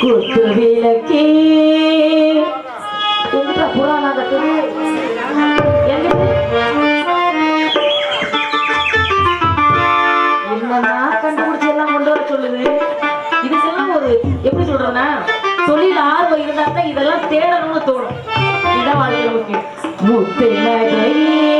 குத்து விளக்கே. எந்த புராணத்துக்கு என்னன்னா கண்டுபிடிச்சி எல்லாம் கொண்டு வர சொல்லுது? இதுக்கெல்லாம் ஒரு எப்படி சொல்றேன்னா தொழில் ஆர்வம் இருந்தா தான் இதெல்லாம் தேடணும்னு தோணும். இதான் வாழ்க்கை முக்கியம். முத்து நகையே.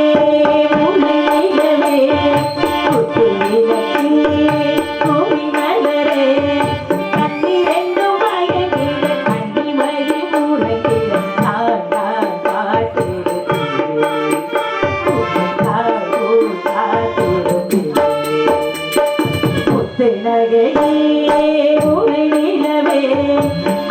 Yeah.